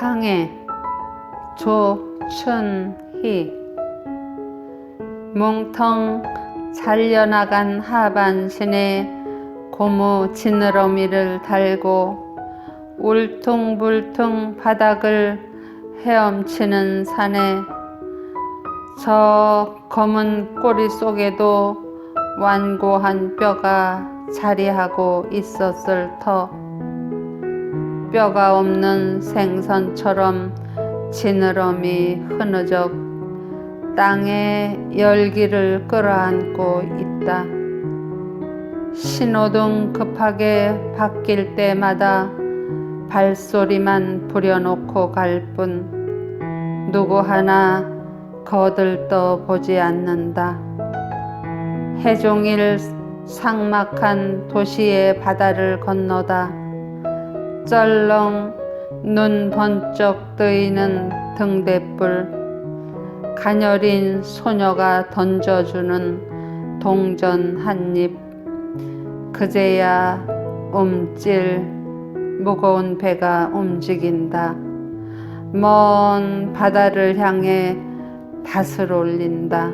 항해 조춘희 뭉텅 잘려나간 하반신에 고무 지느러미를 달고 울퉁불퉁 바닥을 헤엄치는 산에 저 검은 꼬리 속에도 완고한 뼈가 자리하고 있었을 터 뼈가 없는 생선처럼 지느러미 흐느적 땅에 열기를 끌어안고 있다. 신호등 급하게 바뀔 때마다 발소리만 부려놓고 갈 뿐 누구 하나 거들떠 보지 않는다. 해종일 삭막한 도시의 바다를 건너다. 쩔렁 눈 번쩍 뜨이는 등대불 가녀린 소녀가 던져주는 동전 한 입 그제야 움찔 무거운 배가 움직인다. 먼 바다를 향해 닷을 올린다.